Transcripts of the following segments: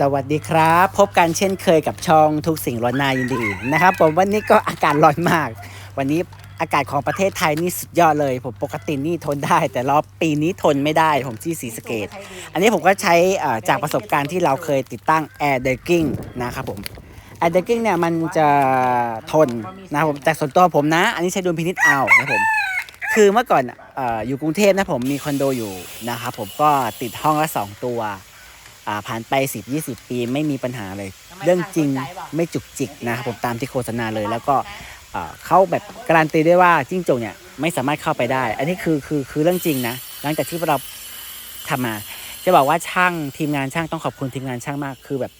สวัสดีครับ พบกันเช่นเคยกับช่องทุกสิ่งร้อนนายินดีนะครับ ผมวันนี้ก็อากาศร้อนมาก วันนี้อากาศของประเทศไทยนี่สุดยอดเลย ผมปกตินี่ทนได้ แต่รอบปีนี้ทนไม่ได้ ผมที่สีสเกต อันนี้ผมก็ใช้จากประสบการณ์ที่เราเคยติดตั้ง Air d e c k i n g นะครับผม Air d e c k i n g เนี่ยมันจะทนนะครับผมแต่ส่วนตัวผมนะ อันนี้ใช้ดุลพินิจเอานะผมคือเมื่อก่อนอออยู่กรุงเทพนะผมมีคอนโดอยู่นะครับผมก็ติดห้องละสองตัว อ่าผ่านไป 10 20 ปีไม่มีปัญหาเลย เรื่องจริงไม่จุกจิกนะครับผมตามที่โฆษณาเลย แล้วก็เอ่อเขาแบบการันตีได้ว่าจิ้งจกเนี่ยไม่สามารถเข้าไปได้ อันนี้คือคือคือเรื่องจริงนะหลังจากที่เราทำมา จะบอกว่าช่างทีมงานช่างต้องขอบคุณทีมงานช่างมากคือแบบ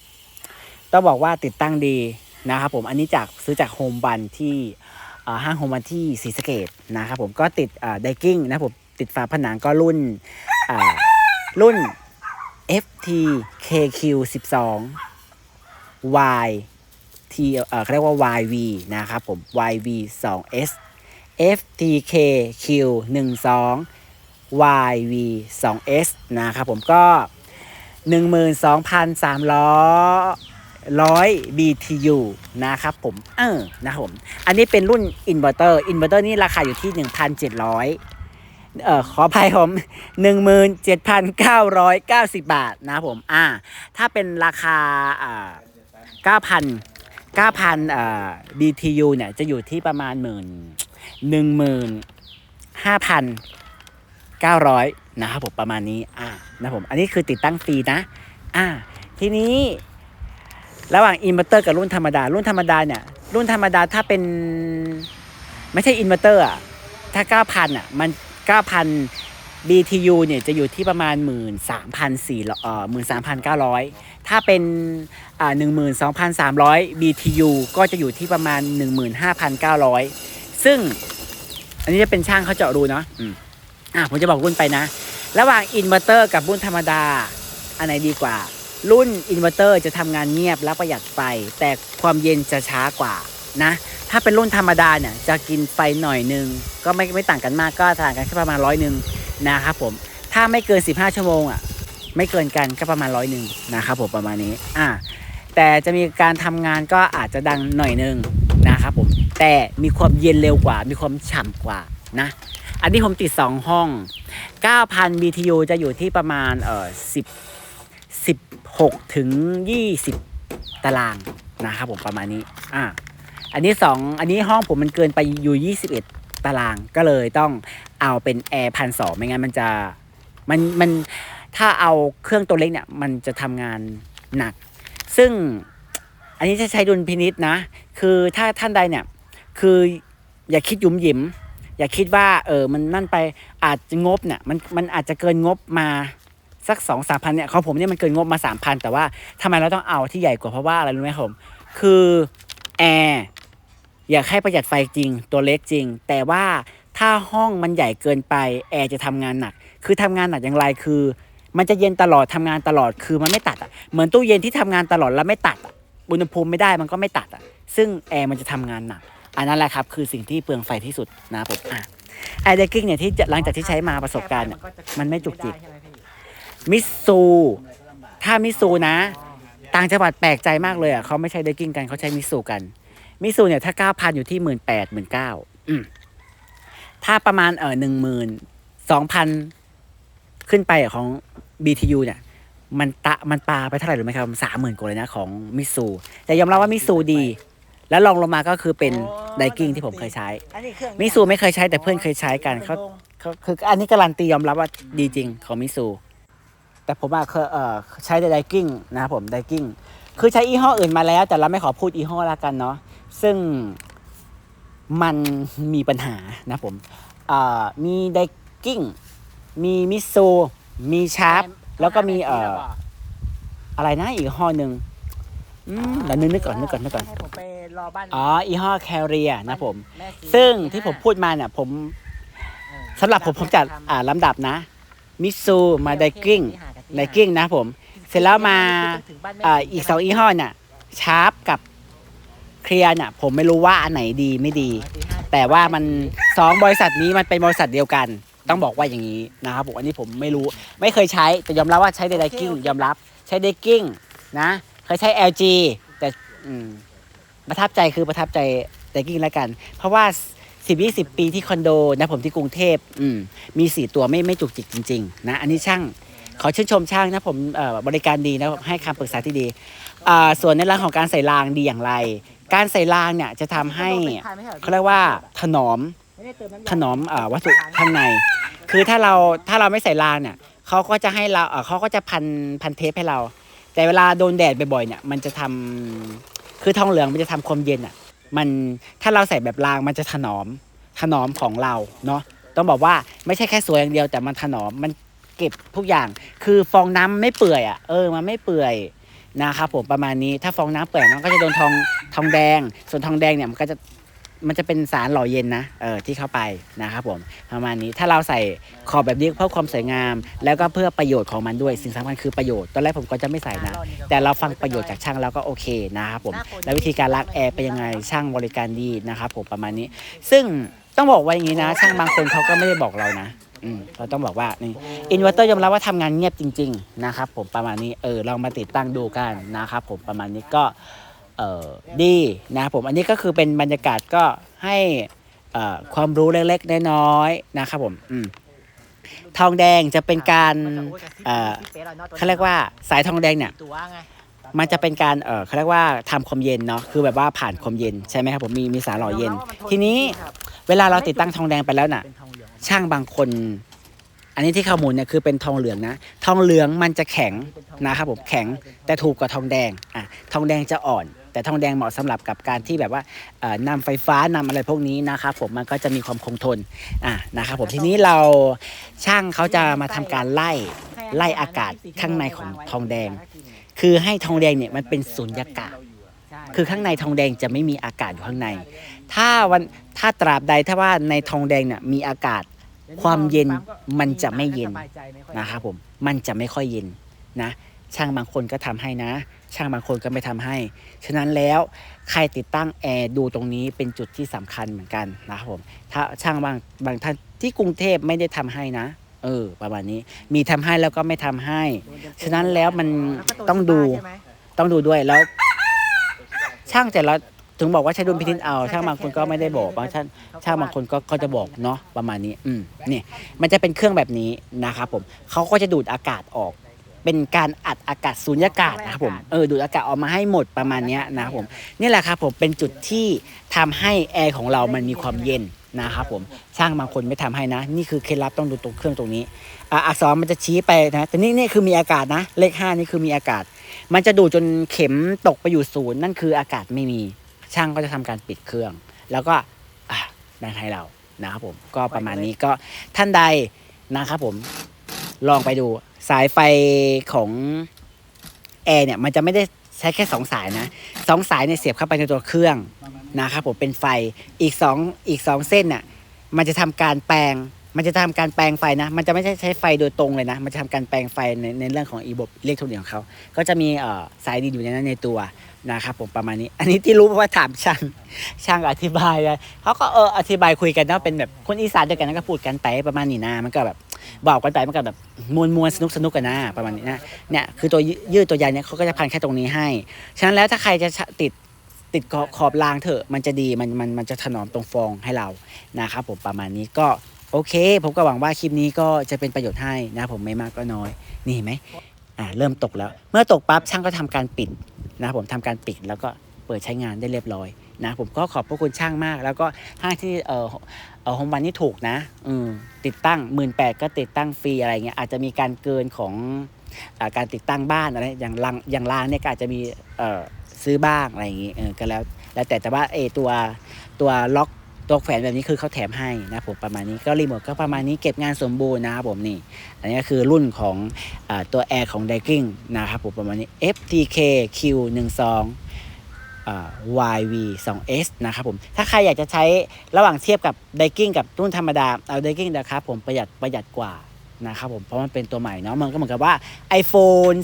ต้องบอกว่าติดตั้งดีนะครับผมอันนี้จากซื้อจากโฮมบันที่เอ่อห้างโฮมบันที่ศรีสะเกดนะครับผมก็ติดไดกิ้งนะครับผมติดฝาผนังก็รุ่นอ่ารุ่น FT KQ 12 Y T เอ่อเรียกว่า YV นะครับผม YV 2 S FTK Q 12 YV 2 S นะครับผมก็ 12,300ร้อย BTU นะครับผม เออนะครับผม อันนี้เป็นรุ่นอินเวอร์เตอร์ อินเวอร์เตอร์นี่ราคาอยู่ที่ 1,700 เอ่อขออภัยผม17,990 บาทนะผมอ่าถ้าเป็นราคาอ่า9,000 9,000อ่า BTU เนี่ยจะอยู่ที่ประมาณหมื่นหนึ่งหมื่นห้าพัน900นะครับผมประมาณนี้อ่านะผมอันนี้คือติดตั้งฟรีนะ อ่า ทีนี้ระหว่างอินเวอร์เตอร์กับรุ่นธรรมดา รุ่นธรรมดาเนี่ย รุ่นธรรมดาถ้าเป็น ไม่ใช่อินเวอร์เตอร์อะถ้า9,000อะ มัน 9,000 BTU เนี่ยจะอยู่ที่ประมาณ 13,400เอ่อ13,900 ถ้าเป็นอ่า12,300 BTU ก็จะอยู่ที่ประมาณ 15,900 ซึ่งอันนี้จะเป็นช่างเขาเจาะรูเนาะอืมอะผมจะบอกรุ่นไปนะ ระหว่างอินเวอร์เตอร์กับรุ่นธรรมดา อันไหนดีกว่า รุ่นอินเวอร์เตอร์จะทำงานเงียบและประหยัดไฟ แต่ความเย็นจะช้ากว่านะ ถ้าเป็นรุ่นธรรมดาเนี่ยจะกินไฟหน่อยนึง ก็ไม่ไม่ต่างกันมากก็ต่างกันแค่ประมาณร้อยหนึ่งนะครับผมถ้าไม่เกิน 15 ชั่วโมงอะไม่เกินกันก็ประมาณร้อยหนึ่งนะครับผมประมาณนี้อะแต่จะมีการทำงานก็อาจจะดังหน่อยนึงนะครับผมแต่มีความเย็นเร็วกว่า มีความฉ่ำกว่านะอันนี้ผมติด 2 ห้อง 9,000 BTU จะอยู่ที่ประมาณเอ่อ10 16 ถึง 20 ตารางนะครับผมประมาณนี้อ่า อันนี้2อันนี้ห้องผมมันเกินไปอยู่ 21 ตารางก็เลยต้องเอาเป็นแอร์พันสองไม่งั้นมันจะมันมันถ้าเอาเครื่องตัวเล็กเนี่ยมันจะทำงานหนัก ซึ่งอันนี้จะใช้ดุลพินิษนะ คือถ้าท่านใดเนี่ย คืออย่าคิดยุ่มหยิมอย่าคิดว่า เออมันนั่นไปอาจจะงบเนี่ยมันมันอาจจะเกินงบมาสักสองสามพันเนี่ยของผมเนี่ยมันเกินงบมาสามพันแต่ว่าทำไมเราต้องเอาที่ใหญ่กว่าเพราะว่าอะไรรู้ไหมผม คือ แอร์อยากให้ประหยัดไฟจริง ตัวเล็กจริง แต่ว่าถ้าห้องมันใหญ่เกินไป แอร์จะทำงานหนัก คือทำงานหนักอย่างไรคือ มันจะเย็นตลอดทำงานตลอดคือมันไม่ตัดอะเหมือนตู้เย็นที่ทำงานตลอดแล้วไม่ตัดอะอุณหภูมิไม่ได้มันก็ไม่ตัดอะซึ่งแอร์มันจะทำงานหนักอันนั้นแหละครับคือสิ่งที่เปลืองไฟที่สุดนะผมอะไอเดกิ้งเนี่ยที่หลังจากที่ใช้มาประสบการณ์เนี่ยมันไม่จุกจิกมิสซูถ้ามิสซูนะ ต่างจังหวัดแปลกใจมากเลยอะเขาไม่ใช้เดกิ้งกันเขาใช้มิสซูกัน มิสซูเนี่ยถ้าเก้าพันอยู่ที่หมื่นแปดหมื่นเก้าถ้าประมาณเออหนึ่งหมื่นสองพันขึ้นไปของ BTU เนี่ยมันตะมันปาไปเท่าไหร่รู้ไหมครับสามหมื่นกว่าเลยนะของมิสซูแต่ยอมรับว่ามิสซูดี แล้วลองลงมาก็คือเป็นไดกิ้งที่ผมเคยใช้ มิซูไม่เคยใช้แต่เพื่อนเคยใช้กันเขาเขาคืออันนี้การันตียอมรับว่าดีจริงของมิซู แต่ผมอะเคยเอ่อใช้แต่ไดกิ้งนะครับผมไดกิ้งคือใช้ยี่ห้ออื่นมาแล้ว แต่เราไม่ขอพูดยี่ห้อละกันเนาะซึ่งมันมีปัญหานะผมเอ่อมีไดกิ้งมีมิซูมีชาร์ปแล้วก็มีเอ่ออะไรนะอีกยี่ห้อหนึ่งอืมเดี๋ยวนึกนึกก่อนนึกก่อนนึกก่อนให้ผมไปรอบ้านอ๋อยี่ห้อแคเรียนะผมแม่ศรีซึ่งที่ผมพูดมาเนี่ยผมเออสำหรับผมผมจัดอ่าลำดับนะ มิซูมาไดกิ้ง ไดกิ้งนะผม เสร็จแล้วมาถึงบ้นแม่อ่าศรีอีกสองยี่ห้อเนี่ยชาร์ปกับเคลียร์เนี่ยผมไม่รู้ว่าอันไหนดีไม่ดี ตีห้าแต่ว่ามันสองบริษัทนี้มันเป็นบริษัทเดียวกัน ต้องบอกว่าอย่างนี้นะครับผมอันนี้ผมไม่รู้ไม่เคยใช้แต่ยอมรับว่าใช้ไดกิ้งยอมรับใช้ไดกิ้งนะเคยใช้ LG แต่อืมประทับใจคือประทับใจไดกิ้งแล้วกัน เพราะว่าสิบยี่สิบปีที่คอนโดนะผมที่กรุงเทพอืมมีสี่ตัวไม่ไม่จุกจิกจริง ๆ นะ อันนี้ช่าง ขอชื่นชมช่างนะผมบริการดีนะให้คำปรึกษาที่ดี ส่วนในเรื่องของการใส่รางดีอย่างไร การใส่รางเนี่ยจะทำให้เขาเรียกว่าถนอมถนอมวัตถุข้างใน คือถ้าเราถ้าเราไม่ใส่รางเนี่ยเขาก็จะให้เราเอ่อเขาก็จะพันพันเทปให้เรา แต่เวลาโดนแดดบ่อยๆเนี่ยมันจะทำคือทองเหลืองมันจะทำความเย็นอะมันถ้าเราใส่แบบรางมันจะถนอมถนอมของเราเนาะต้องบอกว่าไม่ใช่แค่สวยอย่างเดียวแต่มันถนอมมัน เก็บทุกอย่าง คือฟองน้ำไม่เปื่อยอะเออมันไม่เปื่อยนะครับผมประมาณนี้ถ้าฟองน้ำเปื่อยมันก็จะโดนทองทองแดง ส่วนทองแดงเนี่ยมันก็จะมันจะเป็นสารหล่อเย็นนะเออที่เข้าไปนะครับผมประมาณนี้ถ้าเราใส่ขอบแบบนี้เพื่อความสวยงาม แล้วก็เพื่อประโยชน์ของมันด้วยสิ่งสำคัญคือประโยชน์ตอนแรกผมก็จะไม่ใส่นะ แต่เราฟังประโยชน์จากช่างแล้วก็โอเคนะครับผมแล้ววิธีการล้างแอร์เป็นยังไงช่างบริการดีนะครับผมประมาณนี้ ซึ่งต้องบอกว่าอย่างนี้นะ ช่างบางคนเขาก็ไม่ได้บอกเรานะอืม เราต้องบอกว่านี่อินเวอร์เตอร์ยอมรับว่าทำงานเงียบจริง ๆ นะครับ ผมประมาณนี้เออลองมาติดตั้งดูกันนะครับผมประมาณนี้ก็เออดีนะครับผมอันนี้ก็คือเป็นบรรยากาศก็ให้เออความรู้เล็กๆน้อยๆนะครับผมอืมทองแดงจะเป็นการเออเขาเรียกว่าสายทองแดงเนี่ยมันจะเป็นการเออเขาเรียกว่าทำความเย็นเนาะคือแบบว่าผ่านความเย็นใช่ไหมครับผมมีมีสารหล่อเย็น ทีนี้เวลาเราติดตั้งทองแดงไปแล้วน่ะ ช่างบางคน อันนี้ที่ข้อมูลเนี่ยคือเป็นทองเหลืองนะ ทองเหลืองมันจะแข็งนะครับผมแข็งแต่ถูกกว่าทองแดงอะทองแดงจะอ่อน แต่ทองแดงเหมาะสำหรับกับการที่แบบว่าเอ่อนำไฟฟ้านำอะไรพวกนี้นะครับผมมันก็จะมีความคงทนอะนะครับผมทีนี้เราช่างเขาจะมาทำการไล่ไล่อากาศข้างในของทองแดง คือให้ทองแดงเนี่ยมันเป็นสุญญากาศ คือข้างในทองแดงจะไม่มีอากาศอยู่ข้างใน ถ้าวันถ้าตราบใดถ้าว่าในทองแดงเนี่ยมีอากาศความเย็นมันจะไม่เย็นนะครับผมมันจะไม่ค่อยเย็นนะ ช่างบางคนก็ทำให้นะ ช่างบางคนก็ไม่ทำให้ ฉะนั้นแล้วใครติดตั้งแอร์ดูตรงนี้เป็นจุดที่สำคัญเหมือนกันนะครับผมถ้าช่างบางบางท่านที่กรุงเทพไม่ได้ทำให้นะ เออ ประมาณนี้มีทำให้แล้วก็ไม่ทำให้ ฉะนั้นแล้วมันต้องดูต้องดูด้วยแล้ว ช่างแต่ละถึงบอกว่าใช้ดุลพินิจเอา ช่างบางคนก็ไม่ได้บอกบางช่างช่างบางคนก็ก็จะบอกเนาะประมาณนี้ อืมนี่มันจะเป็นเครื่องแบบนี้นะครับผมเขาก็จะดูดอากาศออกเป็นการอัดอากาศสูญญากาศนะครับผมเออดูดอากาศออกมาให้หมดประมาณเนี้ยนะครับผมนี่แหละครับผมเป็นจุดที่ทำให้แอร์ของเรามันมีความเย็นนะครับผมช่างบางคนไม่ทำให้นะ นี่คือเคล็ดลับต้องดูตรงเครื่องตรงนี้อะอักษรมันจะชี้ไปนะแต่นี่นี่คือมีอากาศนะ เลขห้านี่คือมีอากาศ มันจะดูดจนเข็มตกไปอยู่ศูนย์นั่นคืออากาศไม่มีช่างก็จะทำการปิดเครื่อง แล้วก็แบ่งให้เรานะครับผมก็ประมาณนี้ก็ท่านใดนะครับผมลองไปดูสายไฟของแอร์เนี่ยมันจะไม่ได้ใช้แค่สองสายนะสองสายเนี่ยเสียบเข้าไปในตัวเครื่องนะครับผมเป็นไฟอีกสองอีกสองเส้นน่ะมันจะทำการแปลง มันจะทำการแปลงไฟนะ มันจะไม่ใช่ใช้ไฟโดยตรงเลยนะ มันจะทำการแปลงไฟในในเรื่องของระบบอิเล็กทรอนิกส์ของเขา ก็จะมีเอ่อสายดีนอยู่ในนั้นในตัวนะครับผมประมาณนี้ อันนี้ที่รู้เพราะว่าถามช่างช่างอธิบายเลยเขาก็เอออธิบายคุยกันเนาะเป็นแบบคนอีสานด้วยกันก็พูดกันไปประมาณนี้นะ มันก็แบบบอกกันไปมันก็แบบมวลมวลสนุกสนุกกันนะประมาณนี้นะเนี่ยคือตัวยืดตัวใหญ่เนี่ยเขาก็จะพันแค่ตรงนี้ให้ ฉะนั้นแล้วถ้าใครจะติดติดขอบขอบรางเถอะมันจะดีมันมันมันจะถนอมตรงฟองให้เรานะครับผมประมาณนี้ก็ โอเค ผมก็หวังว่าคลิปนี้ก็จะเป็นประโยชน์ให้นะผมไม่มากก็น้อย นี่เห็นไหมอ่าเริ่มตกแล้ว เมื่อตกปั๊บช่างก็ทำการปิดนะครับผมทำการปิดแล้วก็เปิดใช้งานได้เรียบร้อยนะผมก็ขอบพระคุณช่างมาก แล้วก็ห้างที่เออเออโฮมวันนี่ถูกนะอืมติดตั้งหมื่นแปดก็ติดตั้งฟรีอะไรเงี้ยอาจจะมีการเกินของอาการติดตั้งบ้านอะไรอย่างลังอย่างรางเนี่ยก็อาจจะมีเอ่อซื้อบ้างอะไรอย่างงี้เออก็แล้วแล้วแต่แต่ว่าเอตัวตัวล็อก ตัวแขวนแบบนี้คือเขาแถมให้นะผมประมาณนี้ก็รีโมทก็ประมาณนี้เก็บงานสมบูรณ์นะครับผมนี่ อันนี้ก็คือรุ่นของอตัวแอร์ของ d ดกิ้งนะครับผมประมาณนี้ FTKQ12YV2S นะครับผม ถ้าใครอยากจะใช้ระหว่างเทียบกับ d ดกิ้งกับรุ่นธรรมดา เอา d ดกิ้งนะครับผมประหยัดประหยัดกว่านะครับผม เพราะมันเป็นตัวใหม่เนาะ มันก็เหมือนกับว่า iPhone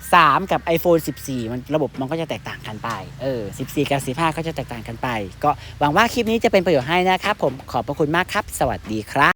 13กับ iPhone 14 มันระบบมันก็จะแตกต่างกันไป เออ 14 กับ 15 ก็จะแตกต่างกันไป ก็หวังว่าคลิปนี้จะเป็นประโยชน์ให้นะครับ ผมขอบพระคุณมากครับ สวัสดีครับ